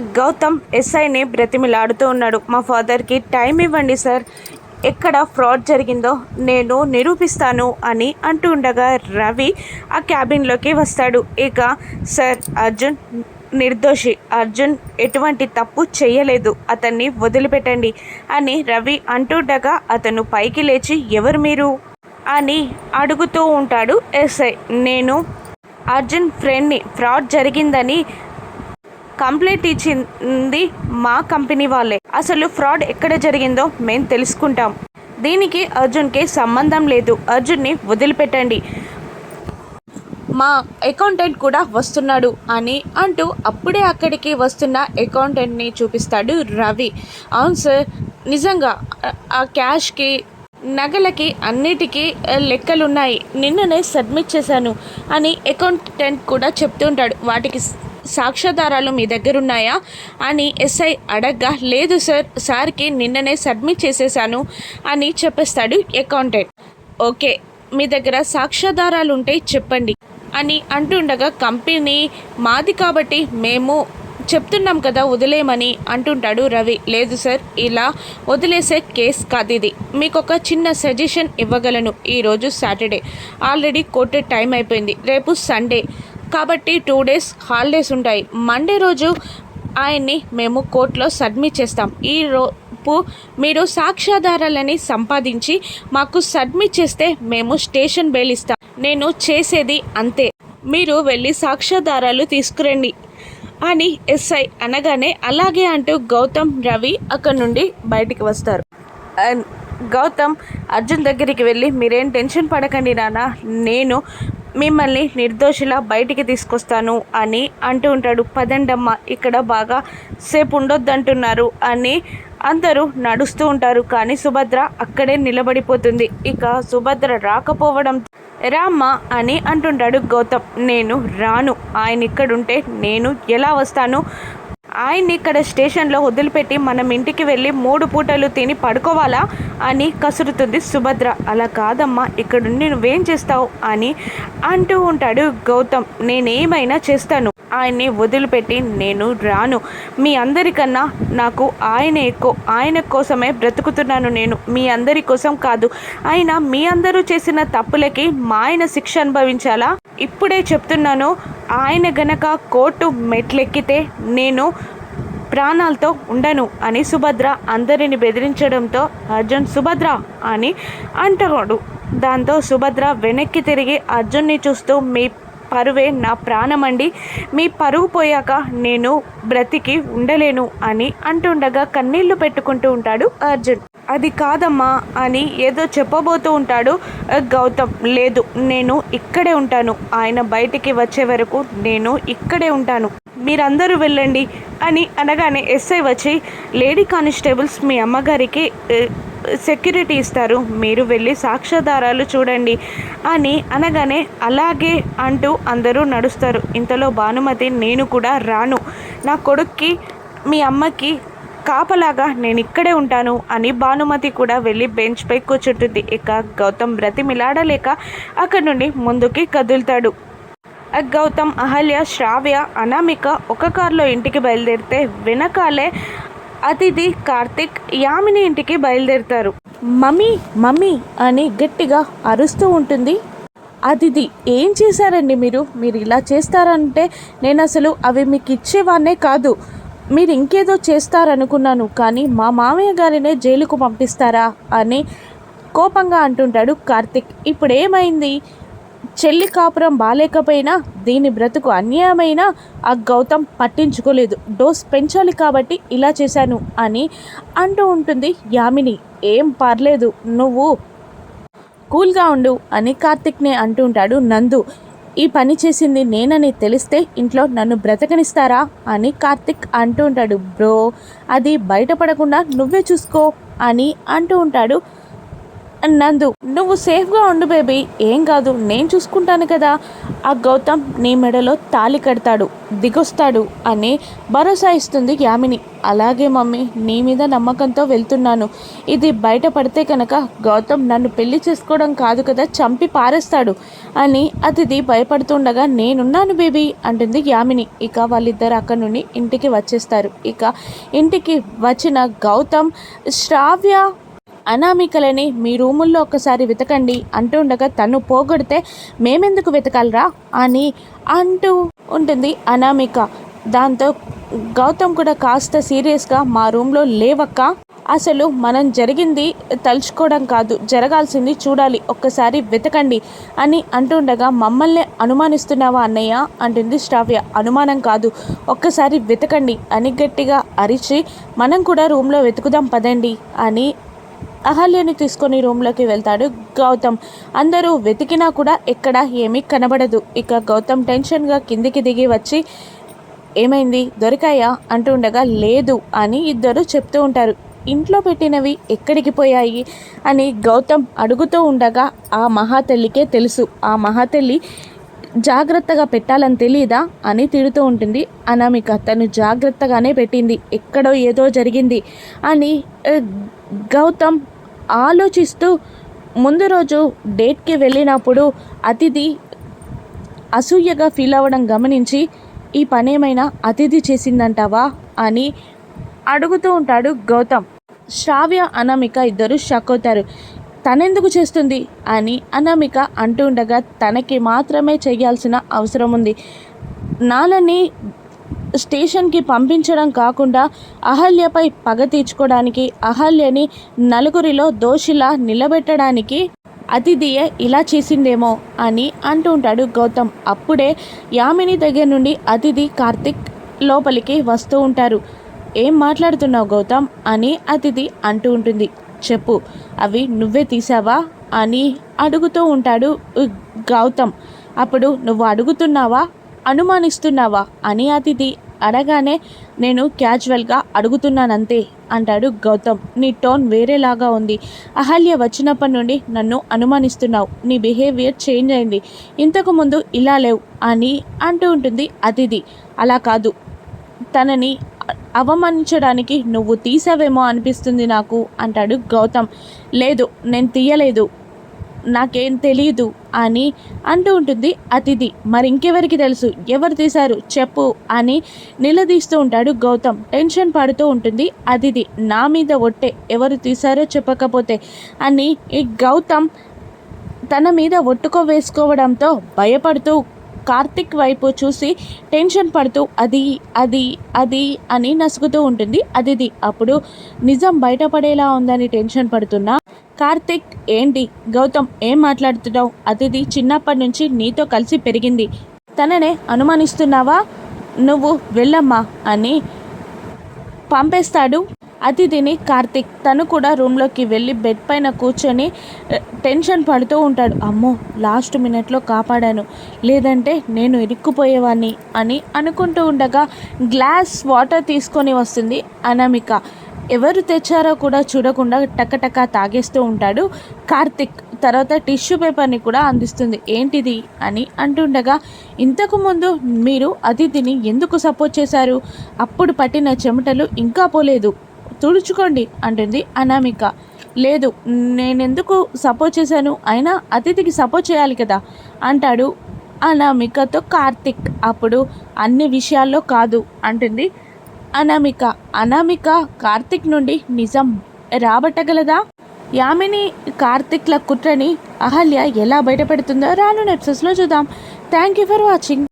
గౌతమ్ ఎస్ఐని బ్రతిమిలాడుతూ ఉన్నాడు. మా ఫాదర్కి టైం ఇవ్వండి సార్. ఎక్కడ ఫ్రాడ్ జరిగిందో నేను నిరూపిస్తాను అని అంటూ ఉండగా రవి ఆ క్యాబిన్లోకి వస్తాడు. ఇక సార్ అర్జున్ నిర్దోషి. అర్జున్ ఎటువంటి తప్పు చేయలేదు. అతన్ని వదిలిపెట్టండి అని రవి అంటుండగా అతను పైకి లేచి ఎవరు మీరు? అని అడుగుతూ ఉంటాడు ఎస్ఐ. నేను అర్జున్ ఫ్రెండ్ని. ఫ్రాడ్ జరిగిందని కంప్లైంట్ ఇచ్చింది మా కంపెనీ వాళ్ళే. అసలు ఫ్రాడ్ ఎక్కడ జరిగిందో మేము తెలుసుకుంటాం. దీనికి అర్జున్కి సంబంధం లేదు. అర్జున్ని వదిలిపెట్టండి. మా అకౌంటెంట్ కూడా వస్తున్నాడు అని అంటూ అప్పుడే అక్కడికి వస్తున్న అకౌంటెంట్ని చూపిస్తాడు రవి. అవును సార్ నిజంగా ఆ- క్యాష్కి నగలకి అన్నిటికీ లెక్కలున్నాయి. నిన్ననే సబ్మిట్ చేశాను అని అకౌంటెంట్ కూడా చెప్తుంటాడు. వాటికి సాక్ష్యాధారాలు మీ దగ్గర ఉన్నాయా అని ఎస్ఐ అడగ్గా లేదు సార్ సార్కి నిన్ననే సబ్మిట్ చేసేసాను అని చెప్పేస్తాడు అకౌంటెంట్. ఓకే మీ దగ్గర సాక్ష్యాధారాలు ఉంటే చెప్పండి అని అంటుండగా కంపెనీ మాది కాబట్టి మేము చెప్తున్నాం కదా వదిలేయమని అంటుంటాడు రవి. లేదు సార్ ఇలా వదిలేసే కేస్ కాదు ఇది. మీకు ఒక చిన్న సజెషన్ ఇవ్వగలను. ఈరోజు సాటర్డే. ఆల్రెడీ కోర్టు టైం అయిపోయింది. రేపు సండే. కాబట్టి టూ డేస్ హాలిడేస్ ఉంటాయి. మండే రోజు ఆయన్ని మేము కోర్టులో సబ్మిట్ చేస్తాం. ఈ రోపు మీరు సాక్ష్యాధారాలని సంపాదించి మాకు సబ్మిట్ చేస్తే మేము స్టేషన్ బెయిల్ ఇస్తాం నేను చేసేది అంతే. మీరు వెళ్ళి సాక్ష్యాధారాలు తీసుకురండి అని ఎస్ఐ అనగానే అలాగే అంటూ గౌతమ్ రవి అక్కడి నుండి బయటికి వస్తారు. అండ్ గౌతమ్ అర్జున్ దగ్గరికి వెళ్ళి మీరేం టెన్షన్ పడకండి నాన్న నేను మిమ్మల్ని నిర్దోషిలా బయటికి తీసుకొస్తాను అని అంటూ ఉంటాడు. పదండమ్మ ఇక్కడ బాగా సేపు ఉండొద్దంటున్నారు అని అందరూ నడుస్తూ ఉంటారు. కానీ సుభద్ర అక్కడే నిలబడిపోతుంది. ఇక సుభద్ర రాకపోవడం రామ్మ అని అంటుంటాడు గౌతమ్. నేను రాను ఆయన ఇక్కడుంటే నేను ఎలా వస్తాను? ఆయన్ని ఇక్కడ స్టేషన్లో వదిలిపెట్టి మనం ఇంటికి వెళ్ళి మూడు పూటలు తిని పడుకోవాలా అని కసురుతుంది సుభద్ర. అలా కాదమ్మా ఇక్కడుండి నువ్వేం చేస్తావు? అని అంటూ ఉంటాడు గౌతమ్. నేనేమైనా చేస్తాను. ఆయన్ని వదిలిపెట్టి నేను రాను. మీ అందరికన్నా నాకు ఆయన ఎక్కువ. ఆయన కోసమే బ్రతుకుతున్నాను నేను. మీ అందరి కోసం కాదు. అయినా మీ అందరూ చేసిన తప్పులకి మా ఆయన శిక్ష అనుభవించాలా? ఇప్పుడే చెప్తున్నాను ఆయన గనక కోర్టు మెట్లెక్కితే నేను ప్రాణాలతో ఉండను అని సుభద్ర అందరిని బెదిరించడంతో అర్జున్ సుభద్ర అని అంటాడు దాంతో సుభద్ర వెనక్కి తిరిగి అర్జున్ని చూస్తూ మీ పరువే నా ప్రాణమండి. మీ పరువు పోయాక నేను బ్రతికి ఉండలేను అని అంటుండగా కన్నీళ్ళు పెట్టుకుంటూ ఉంటాడు అర్జున్. అది కాదమ్మా అని ఏదో చెప్పబోతూ ఉంటాడు. గౌతమ్ లేదు నేను ఇక్కడే ఉంటాను. ఆయన బయటికి వచ్చే వరకు నేను ఇక్కడే ఉంటాను. మీరందరూ వెళ్ళండి అని అనగానే ఎస్ఐ వచ్చి లేడీ కానిస్టేబుల్స్ మీ అమ్మగారికి సెక్యూరిటీ ఇస్తారు. మీరు వెళ్ళి సాక్ష్యాధారాలు చూడండి అని అనగానే అలాగే అంటూ అందరూ నడుస్తారు. ఇంతలో భానుమతి నేను కూడా రాను. నా కొడుక్కి మీ అమ్మకి కాపలాగా నేను ఇక్కడే ఉంటాను అని భానుమతి కూడా వెళ్ళి బెంచ్ పై కూర్చుంటుంది. ఇక గౌతమ్ బ్రతిమిలాడలేక అక్కడి నుండి ముందుకి కదులుతాడు. ఆ గౌతమ్ అహల్య శ్రావ్య అనామిక ఒక కారులో ఇంటికి బయలుదేరితే వెనకాలే అతిథి కార్తిక్ యామిని ఇంటికి బయలుదేరుతారు. మమ్మీ మమ్మీ అని గట్టిగా అరుస్తూ ఉంటుంది. అతిథి ఏం చేశారండి మీరు? మీరు ఇలా చేస్తారంటే నేను అసలు అవి మీకు ఇచ్చేవాన్నే కాదు. మీరు ఇంకేదో చేస్తారనుకున్నాను కానీ మా మామయ్య గారినే జైలుకు పంపిస్తారా అని కోపంగా అంటుంటాడు కార్తిక్. ఇప్పుడు ఏమైంది చెల్లి కాపురం బాలేకపోయినా దీని బ్రతుకు అన్యాయమైనా ఆ గౌతమ్ పట్టించుకోలేదు. డోస్ పెంచాలి కాబట్టి ఇలా చేశాను అని అంటూ ఉంటుంది యామిని. ఏం పర్లేదు నువ్వు కూల్గా ఉండు అని కార్తిక్ని అంటుంటాడు నందు. ఈ పని చేసింది నేనని తెలిస్తే ఇంట్లో నన్ను బ్రతకనిస్తారా అని కార్తిక్ అంటూ ఉంటాడు బ్రో అది బయటపడకుండా నువ్వే చూసుకో అని అంటూ ఉంటాడు నందు నువ్వు సేఫ్గా ఉండు బేబీ ఏం కాదు నేను చూసుకుంటాను కదా. ఆ గౌతమ్ నీ మెడలో తాళి కడతాడు దిగొస్తాడు అని భరోసా ఇస్తుంది యామిని. అలాగే మమ్మీ నీ మీద నమ్మకంతో వెళ్తున్నాను. ఇది బయటపడితే కనుక గౌతమ్ నన్ను పెళ్ళి చేసుకోవడం కాదు కదా చంపి పారేస్తాడు అని అతిథి భయపడుతుండగా నేనున్నాను బేబీ అంటుంది యామిని. ఇక వాళ్ళిద్దరు అక్కడి నుండి ఇంటికి వచ్చేస్తారు. ఇక ఇంటికి వచ్చిన గౌతమ్ శ్రావ్య అనామికలని మీ రూముల్లో ఒకసారి వెతకండి అంటూ ఉండగా తను పోగొడితే మేమెందుకు వెతకాలరా అని అంటూ ఉంటుంది అనామిక. దాంతో గౌతమ్ కూడా కాస్త సీరియస్గా మా రూమ్లో లేవక్క. అసలు మనం జరిగింది తలుచుకోవడం కాదు జరగాల్సింది చూడాలి ఒక్కసారి వెతకండి అని అంటుండగా మమ్మల్ని అనుమానిస్తున్నావా అన్నయ్య? అంటుంది శ్రావ్య. అనుమానం కాదు ఒక్కసారి వెతకండి అని గట్టిగా అరిచి మనం కూడా రూమ్లో వెతుకుదాం పదండి అని అహల్యని తీసుకొని రూమ్లోకి వెళ్తాడు గౌతమ్. అందరూ వెతికినా కూడా ఎక్కడ ఏమీ కనబడదు. ఇక గౌతమ్ టెన్షన్గా కిందికి దిగి వచ్చి ఏమైంది? దొరికాయా? అంటూ ఉండగా లేదు అని ఇద్దరు చెప్తూ ఉంటారు. ఇంట్లో పెట్టినవి ఎక్కడికి పోయాయి? అని గౌతమ్ అడుగుతూ ఉండగా ఆ మహాతల్లికే తెలుసు. ఆ మహాతల్లి జాగ్రత్తగా పెట్టాలని తెలియదా అని తిడుతూ ఉంటుంది. అనామిక తను జాగ్రత్తగానే పెట్టింది. ఎక్కడో ఏదో జరిగింది అని గౌతమ్ ఆలోచిస్తూ ముందు రోజు డేట్కి వెళ్ళినప్పుడు అతిథి అసూయగా ఫీల్ అవ్వడం గమనించి ఈ పనేమైనా అతిథి చేసిందంటావా? అని అడుగుతూ ఉంటాడు గౌతమ్. శ్రావ్య అనామిక ఇద్దరు షాక్ అవుతారు. తనెందుకు చేస్తుంది? అని అనామిక అంటూ ఉండగా తనకి మాత్రమే చేయాల్సిన అవసరం ఉంది. నాలని స్టేషన్కి పంపించడం కాకుండా అహల్యపై పగ తీర్చుకోవడానికి అహల్యని నలుగురిలో దోషిలా నిలబెట్టడానికి అతిథియే ఇలా చేసిందేమో అని అంటూ ఉంటాడు గౌతమ్. అప్పుడే యామిని దగ్గర నుండి అతిథి కార్తిక్ లోపలికి వస్తూ ఉంటారు. ఏం మాట్లాడుతున్నావు గౌతమ్? అని అతిథి అంటూ ఉంటుంది. చెప్పు అవి నువ్వే తీసావా? అని అడుగుతూ ఉంటాడు గౌతమ్. అప్పుడు నువ్వు అడుగుతున్నావా? అనుమానిస్తున్నావా? అని అతిథి అడగానే నేను క్యాజువల్గా అడుగుతున్నానంతే అంటాడు గౌతమ్. నీ టోన్ వేరేలాగా ఉంది. అహల్య వచ్చినప్పటి నుండి నన్ను అనుమానిస్తున్నావు. నీ బిహేవియర్ చేంజ్ అయింది. ఇంతకుముందు ఇలా లేవు అని అంటూ ఉంటుంది అతిథి. అలా కాదు. తనని అవమానించడానికి నువ్వు తీసావేమో అనిపిస్తుంది నాకు అంటాడు గౌతమ్. లేదు. నేను తీయలేదు. నాకేం తెలియదు అని అంటూ ఉంటుంది అతిథి. మరి ఇంకెవరికి తెలుసు? ఎవరు తీశారు? చెప్పు అని నిలదీస్తూ ఉంటాడు గౌతమ్. టెన్షన్ పడుతూ ఉంటుంది అతిథి. నా మీద ఒట్టే. ఎవరు తీశారో చెప్పకపోతే అని ఈ గౌతమ్ తన మీద ఒట్టుకో వేసుకోవడంతో భయపడుతూ కార్తిక్ వైపు చూసి టెన్షన్ పడుతూ అది అది అది అని నసుగుతూ ఉంటుంది అదిది అప్పుడు నిజం బయటపడేలా ఉందని టెన్షన్ పడుతున్నా కార్తిక్ ఏంటి? గౌతమ్ ఏం మాట్లాడుతున్నావు? అతిథి చిన్నప్పటి నుంచి నీతో కలిసి పెరిగింది. తననే అనుమానిస్తున్నావా? నువ్వు వెళ్ళమ్మా అని పంపేస్తాడు అతిథిని కార్తిక్. తను కూడా రూమ్లోకి వెళ్ళి బెడ్ పైన కూర్చొని టెన్షన్ పడుతూ ఉంటాడు. అమ్మో లాస్ట్ మినిట్లో కాపాడాను. లేదంటే నేను ఇరుక్కుపోయేవాడిని అని అనుకుంటూ ఉండగా గ్లాస్ వాటర్ తీసుకొని వస్తుంది అనామిక. ఎవరు తెచ్చారో కూడా చూడకుండా టకటక తాగేస్తూ ఉంటాడు కార్తిక్. తర్వాత టిష్యూ పేపర్ని కూడా అందిస్తుంది. ఏంటిది అని అంటుండగా ఇంతకుముందు మీరు అతిథిని ఎందుకు సపోర్ట్ చేశారు? అప్పుడు పట్టిన చెమటలు ఇంకా పోలేదు. తుడుచుకోండి అంటుంది అనామిక. లేదు నేనెందుకు సపోర్ట్ చేశాను? అయినా అతిథికి సపోర్ట్ చేయాలి కదా అంటాడు అనామికతో కార్తిక్. అప్పుడు అన్ని విషయాల్లో కాదు అంటుంది అనామిక. అనామిక కార్తిక్ నుండి నిజం రాబట్టగలదా? యామిని కార్తిక్ల కుట్రని అహల్య ఎలా బయటపెడుతుందో రాను ఎపిసోడ్స్లో చూద్దాం. Thank you for watching